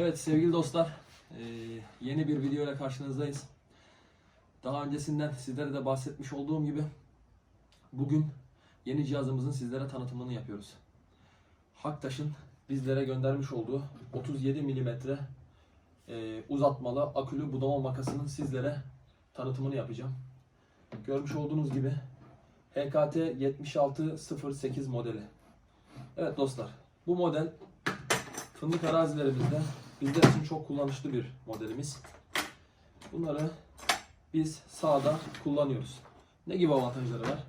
Evet sevgili dostlar, eee, yeni bir video ile karşınızdayız. Daha öncesinden sizlere de bahsetmiş olduğum gibi bugün yeni cihazımızın sizlere tanıtımını yapıyoruz. Haktaş'ın bizlere göndermiş olduğu 37 milimetre eee, uzatmalı akülü budama makasının sizlere tanıtımını yapacağım. Görmüş olduğunuz gibi HKT 7608 modeli. Evet dostlar, bu model fındık arazilerimizde bizler için çok kullanışlı bir modelimiz. Bunları biz sahada kullanıyoruz. Ne gibi avantajları var?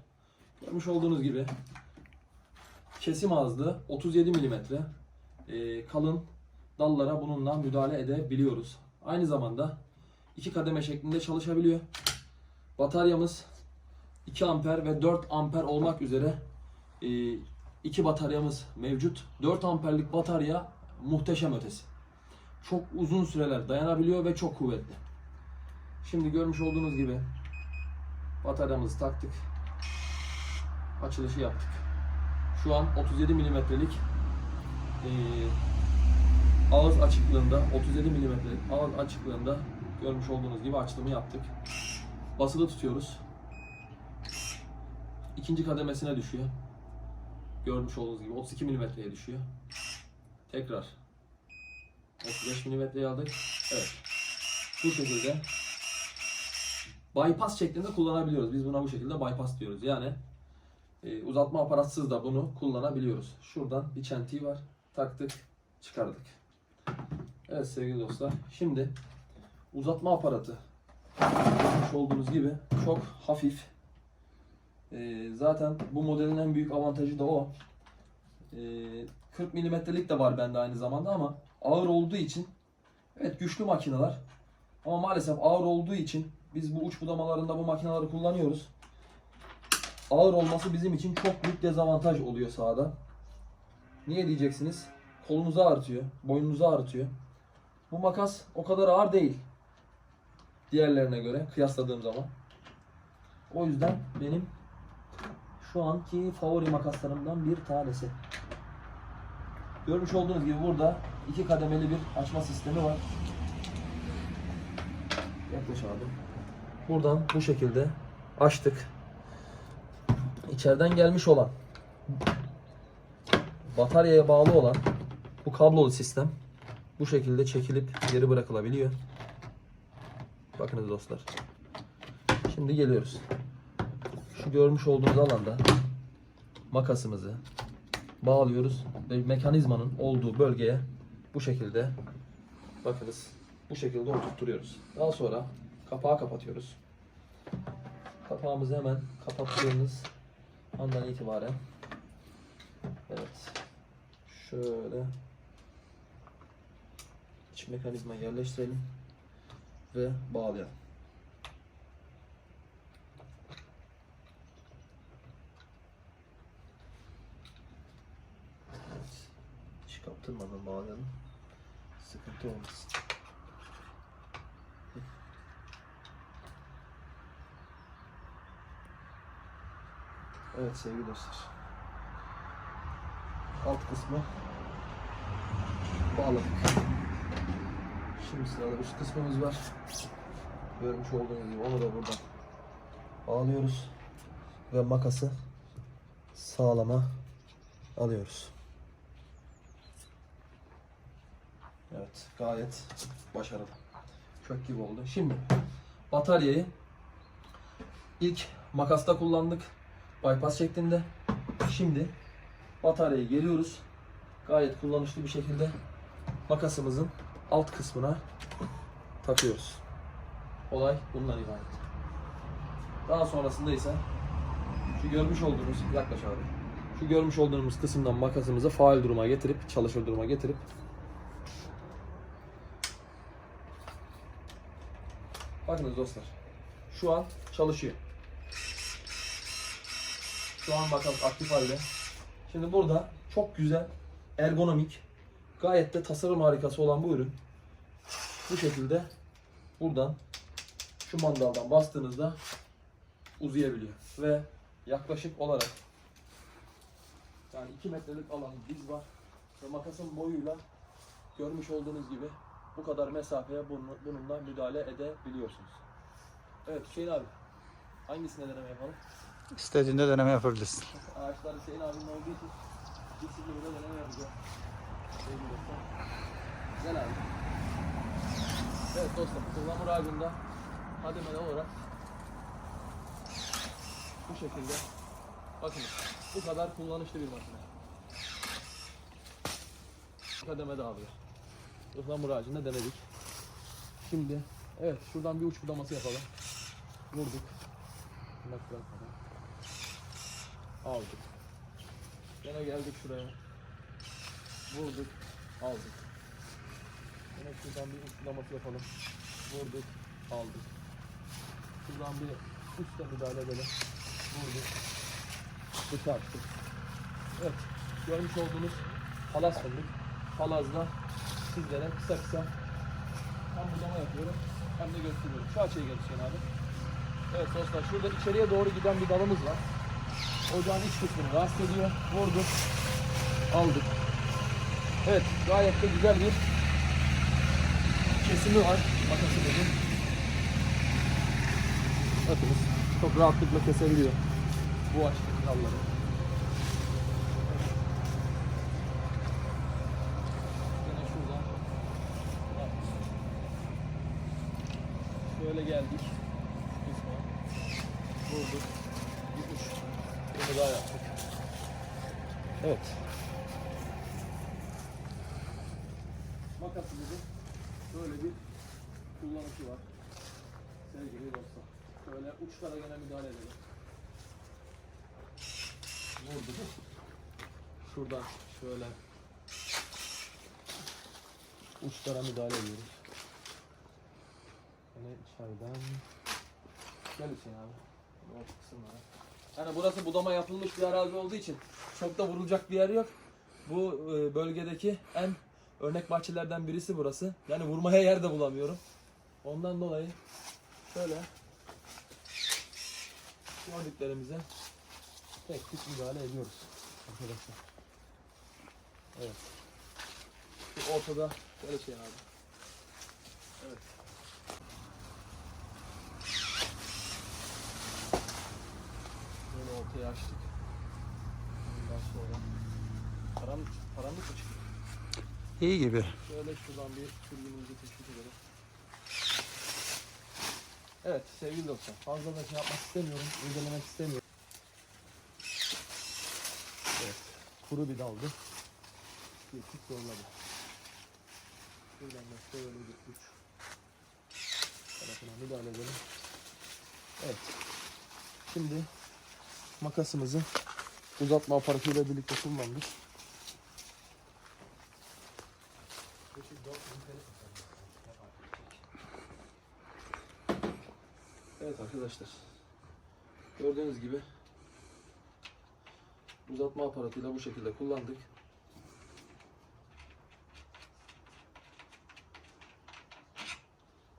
Görmüş olduğunuz gibi kesim ağızlı 37 mm e, kalın dallara bununla müdahale edebiliyoruz. Aynı zamanda iki kademe şeklinde çalışabiliyor. Bataryamız 2 amper ve 4 amper olmak üzere e, iki bataryamız mevcut. 4 amperlik batarya muhteşem ötesi. Çok uzun süreler dayanabiliyor ve çok kuvvetli. Şimdi görmüş olduğunuz gibi bataryamızı taktık. Açılışı yaptık. Şu an 37 milimetrelik eee, ağız açıklığında 37 milimetrelik ağız açıklığında görmüş olduğunuz gibi açılımı yaptık. Basılı tutuyoruz. İkinci kademesine düşüyor. Görmüş olduğunuz gibi 32 milimetreye düşüyor. Tekrar 35 milimetreye aldık. Evet. Bu şekilde bypass şeklinde kullanabiliyoruz. Biz buna bu şekilde bypass diyoruz. Yani e, uzatma aparatsız da bunu kullanabiliyoruz. Şuradan bir çentiği var. Taktık, çıkardık. Evet sevgili dostlar. Şimdi uzatma aparatı görmüş olduğunuz gibi çok hafif. E, zaten bu modelin en büyük avantajı da o. E, 40 milimetrelik de var bende aynı zamanda ama ağır olduğu için evet güçlü makineler ama maalesef ağır olduğu için biz bu uç budamalarında bu makineleri kullanıyoruz. Ağır olması bizim için çok büyük dezavantaj oluyor sahada. Niye diyeceksiniz? Kolunuzu ağrıtıyor, boynunuzu ağrıtıyor. Bu makas o kadar ağır değil. Diğerlerine göre kıyasladığım zaman. O yüzden benim şu anki favori makaslarımdan bir tanesi. Görmüş olduğunuz gibi burada iki kademeli bir açma sistemi var. Yaklaş abi. Buradan bu şekilde açtık. İçeriden gelmiş olan bataryaya bağlı olan bu kablolu sistem bu şekilde çekilip geri bırakılabiliyor. Bakınız dostlar. Şimdi geliyoruz. Şu görmüş olduğunuz alanda makasımızı bağlıyoruz ve mekanizmanın olduğu bölgeye bu şekilde bakınız bu şekilde oturtturuyoruz. Daha sonra kapağı kapatıyoruz. Kapağımızı hemen kapattığımız andan itibaren evet şöyle iç mekanizmayı yerleştirelim ve bağlayalım. Evet. Hiç kaptırmadan bağlayalım. Sıkıntı olmasın. Evet sevgili dostlar. Alt kısmı bağladık. Şimdi sırada üst kısmımız var. Görmüş olduğunuz gibi onu da buradan bağlıyoruz. Ve makası sağlama alıyoruz. Evet gayet başarılı. Çok gibi oldu. Şimdi bataryayı ilk makasta kullandık. Bypass şeklinde. Şimdi bataryayı geliyoruz. Gayet kullanışlı bir şekilde makasımızın alt kısmına takıyoruz. Olay bundan ibaret. Daha sonrasında ise şu görmüş olduğunuz yaklaş abi. Şu görmüş olduğumuz kısımdan makasımızı faal duruma getirip çalışır duruma getirip Bakınız dostlar. Şu an çalışıyor. Şu an bakalım aktif halde. Şimdi burada çok güzel, ergonomik, gayet de tasarım harikası olan bu ürün. Bu şekilde buradan şu mandaldan bastığınızda uzayabiliyor. Ve yaklaşık olarak yani 2 metrelik alan diz var ve makasın boyuyla görmüş olduğunuz gibi bu kadar mesafeye bunu- bununla müdahale edebiliyorsunuz. Evet Hüseyin abi hangisine deneme yapalım? İstediğinde deneme yapabilirsin. Ağaçlar Hüseyin abinin olduğu için ikisini burada deneme yapacağım. Güzel abi. Evet dostlar, kullanma ağacında hademeli olarak bu şekilde bakın bu kadar kullanışlı bir makine. Kademede abi. Ihlamur ağacında denedik. Şimdi evet şuradan bir uç budaması yapalım. Vurduk. Bak bırakmadan. Aldık. Yine geldik şuraya. Vurduk. Aldık. Yine şuradan bir uç budaması yapalım. Vurduk. Aldık. Şuradan bir uçta müdahale edelim. Vurduk. Dışa açtık. Evet. Görmüş olduğunuz palaz fındık. Palazda sizlere kısa kısa hem budama yapıyorum hem de gösteriyorum. Şu açıya gel Hüseyin abi. Evet dostlar şurada içeriye doğru giden bir dalımız var. Ocağın iç kısmını rahatsız ediyor. Vurduk. Aldık. Evet gayet de güzel bir kesimi var. Makasımızın. Bakınız çok rahatlıkla kesebiliyor. Bu açtaki dalları. Yine şuradan. Bak. Şöyle geldik. Şu kısma. Vurduk. Bir uç. Bunu daha yaptık. Evet. Makasımızın böyle bir kullanışı var. Sevgili dostlar. Şöyle uçlara gene müdahale edelim. Vurduk. Şuradan şöyle uçlara müdahale ediyoruz. İçeriden Gel Hüseyin abi. O kısımlara. Yani burası budama yapılmış bir arazi olduğu için çok da vurulacak bir yer yok. Bu e, bölgedeki en örnek bahçelerden birisi burası. Yani vurmaya yer de bulamıyorum. Ondan dolayı şöyle gördüklerimize tek tek müdahale ediyoruz arkadaşlar. Evet. Şu ortada şöyle şey abi. Evet. Böyle ortaya açtık. Ondan sonra karanlık, karanlık mı çıkıyor? İyi gibi. Şöyle şuradan bir sürgünümüzü teşvik edelim. Evet sevgili dostlar fazla da şey yapmak istemiyorum, irdelemek istemiyorum. Evet kuru bir daldı. Tık zorladı. Şuradan da şöyle bir uç tarafına müdahale edelim. Evet. Şimdi makasımızı uzatma aparatıyla birlikte kullandık. Evet arkadaşlar. Gördüğünüz gibi uzatma aparatıyla bu şekilde kullandık.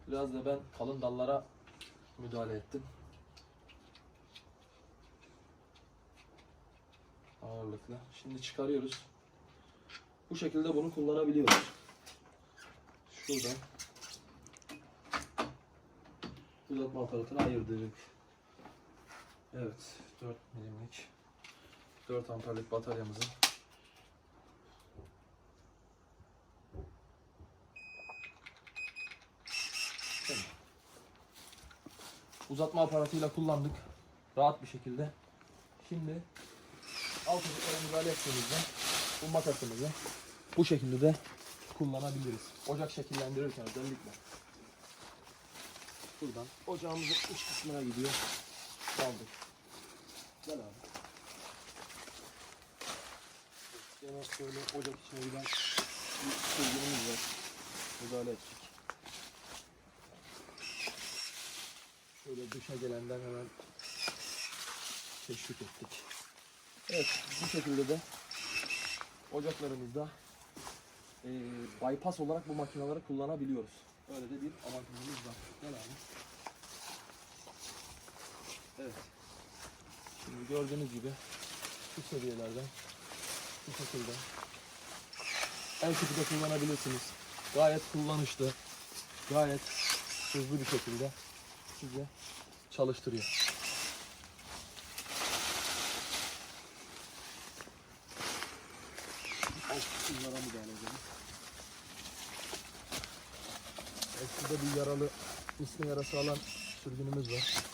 Biraz da ben kalın dallara müdahale ettim. Ağırlıkla. Şimdi çıkarıyoruz. Bu şekilde bunu kullanabiliyoruz. Şuradan uzatma aparatını ayırdık. Evet, 4 milimlik 4 amperlik bataryamızın uzatma aparatıyla kullandık. Rahat bir şekilde. Şimdi alt uçlara müdahale bu makasımızı bu şekilde de kullanabiliriz. Ocak şekillendirirken özellikle. Buradan ocağımızın uç kısmına gidiyor. Aldık. Gel abi. Yine şöyle ocak içine giden bir sürgünümüz var. Müdahale ettik. Şöyle dışa gelenden hemen teşvik ettik. Evet bu şekilde de ocaklarımızda eee bypass olarak bu makineleri kullanabiliyoruz. Öyle de bir avantajımız var. Gel abi. Evet. Şimdi gördüğünüz gibi şu seviyelerden şu şekilde el tipi de kullanabilirsiniz. Gayet kullanışlı. Gayet hızlı bir şekilde size çalıştırıyor. Bunlara müdahale edelim. Evet, Şurada bir yaralı, misli yarası alan sürgünümüz var.